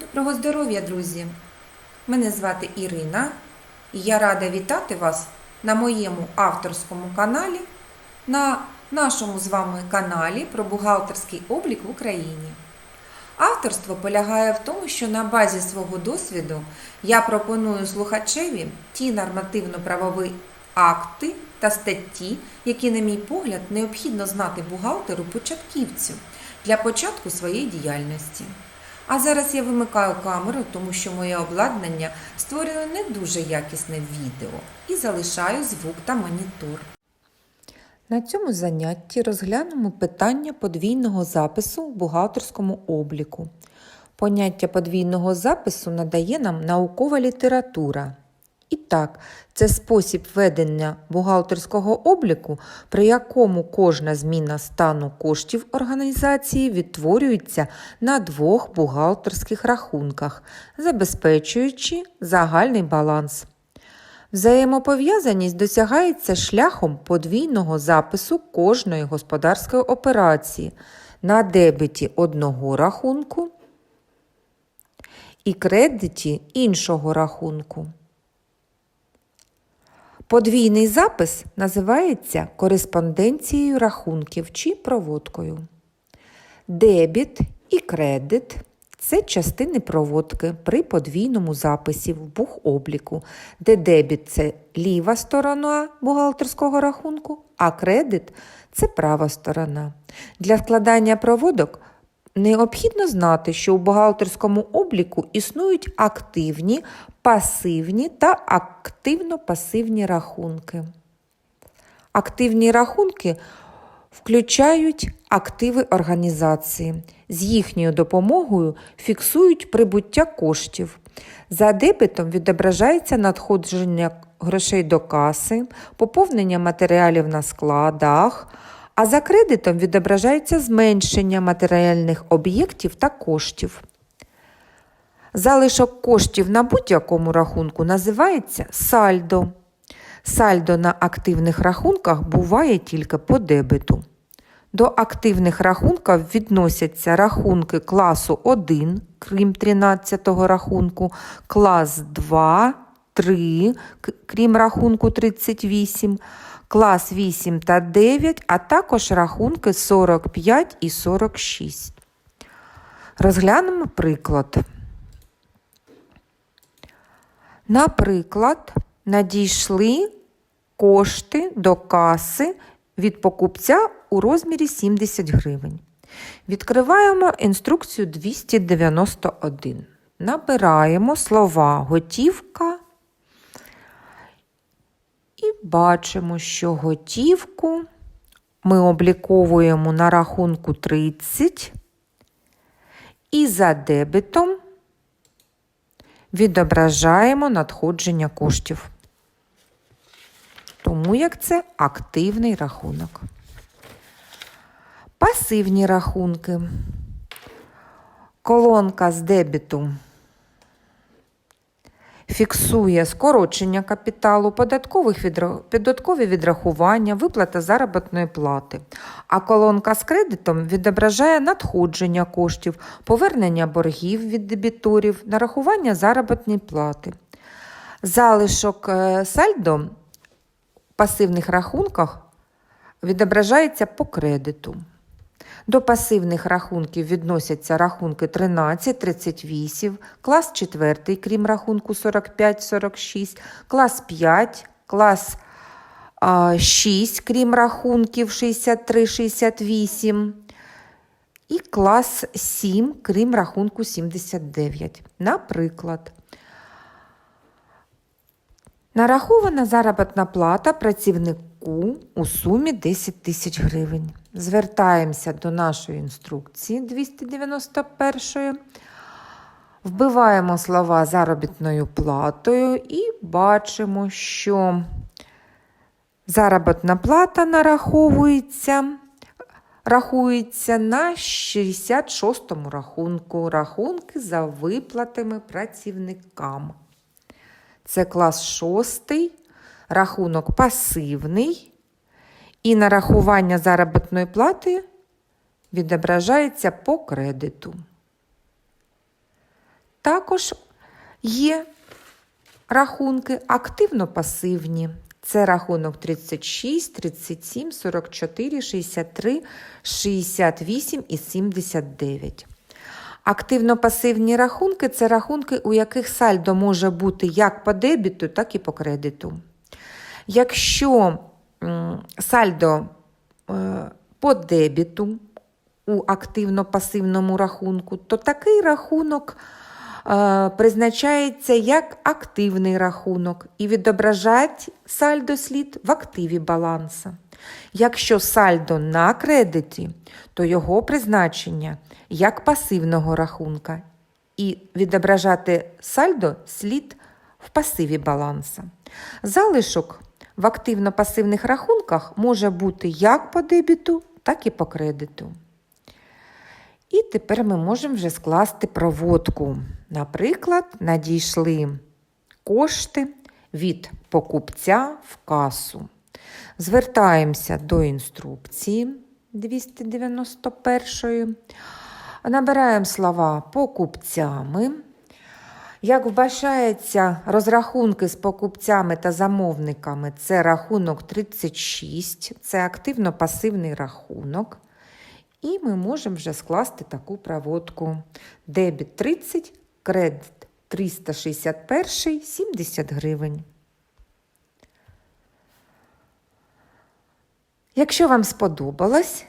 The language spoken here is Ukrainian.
Доброго здоров'я, друзі! Мене звати Ірина і я рада вітати вас на моєму авторському каналі, на нашому з вами каналі про бухгалтерський облік в Україні. Авторство полягає в тому, що на базі свого досвіду я пропоную слухачеві ті нормативно-правові акти та статті, які, на мій погляд, необхідно знати бухгалтеру початківцю для початку своєї діяльності. А зараз я вимикаю камеру, тому що моє обладнання створює не дуже якісне відео і залишаю звук та монітор. На цьому занятті розглянемо питання подвійного запису в бухгалтерському обліку. Поняття подвійного запису надає нам наукова література. І так, це спосіб ведення бухгалтерського обліку, при якому кожна зміна стану коштів організації відтворюється на двох бухгалтерських рахунках, забезпечуючи загальний баланс. Взаємопов'язаність досягається шляхом подвійного запису кожної господарської операції на дебеті одного рахунку і кредиті іншого рахунку. Подвійний запис називається кореспонденцією рахунків чи проводкою. Дебіт і кредит це частини проводки при подвійному записі в бухобліку, де дебіт це ліва сторона бухгалтерського рахунку, а кредит це права сторона. Для складання проводок необхідно знати, що у бухгалтерському обліку існують активні, пасивні та активно-пасивні рахунки. Активні рахунки включають активи організації. З їхньою допомогою фіксують прибуття коштів. За дебетом відображається надходження грошей до каси, поповнення матеріалів на складах, а за кредитом відображається зменшення матеріальних об'єктів та коштів. Залишок коштів на будь-якому рахунку називається сальдо. Сальдо на активних рахунках буває тільки по дебету. До активних рахунків відносяться рахунки класу 1, крім 13 рахунку, клас 2, 3, крім рахунку 38, клас 8 та 9, а також рахунки 45 і 46. Розглянемо приклад. Наприклад, надійшли кошти до каси від покупця у розмірі 70 гривень. Відкриваємо інструкцію 291. Набираємо слова готівка і бачимо, що готівку ми обліковуємо на рахунку 30 і за дебетом відображаємо надходження коштів. Тому як це активний рахунок. Пасивні рахунки. Колонка з дебіту фіксує скорочення капіталу, податкові відрахування, виплата заробітної плати. А колонка з кредитом відображає надходження коштів, повернення боргів від дебіторів, нарахування заробітної плати. Залишок е, сальдо в пасивних рахунках відображається по кредиту. До пасивних рахунків відносяться рахунки 13, 38, клас 4, крім рахунку 45, 46, клас 5, клас 6, крім рахунків 63, 68 і клас 7, крім рахунку 79. Наприклад, нарахована заробітна плата працівнику у сумі 10 тисяч гривень. Звертаємося до нашої інструкції 291. Вбиваємо слова заробітною платою і бачимо, що заробітна плата нараховується, рахується на 66-му рахунку. Рахунки за виплатами працівникам. Це клас 6, рахунок пасивний. І нарахування заробітної плати відображається по кредиту. Також є рахунки активно-пасивні. Це рахунок 36, 37, 44, 63, 68 і 79. Активно-пасивні рахунки це рахунки, у яких сальдо може бути як по дебіту, так і по кредиту. Якщо сальдо е, по дебіту у активно-пасивному рахунку, то такий рахунок е, призначається як активний рахунок і відображать сальдо слід в активі баланса. Якщо сальдо на кредиті, то його призначення як пасивного рахунка і відображати сальдо слід в пасиві баланса. Залишок в активно-пасивних рахунках може бути як по дебіту, так і по кредиту. І тепер ми можемо вже скласти проводку. Наприклад, надійшли кошти від покупця в касу. Звертаємося до інструкції 291. Набираємо слова покупцями. Як вбачається, розрахунки з покупцями та замовниками це рахунок 36, це активно-пасивний рахунок. І ми можемо вже скласти таку проводку. Дебіт 30, кредит 361, 70 гривень. Якщо вам сподобалось,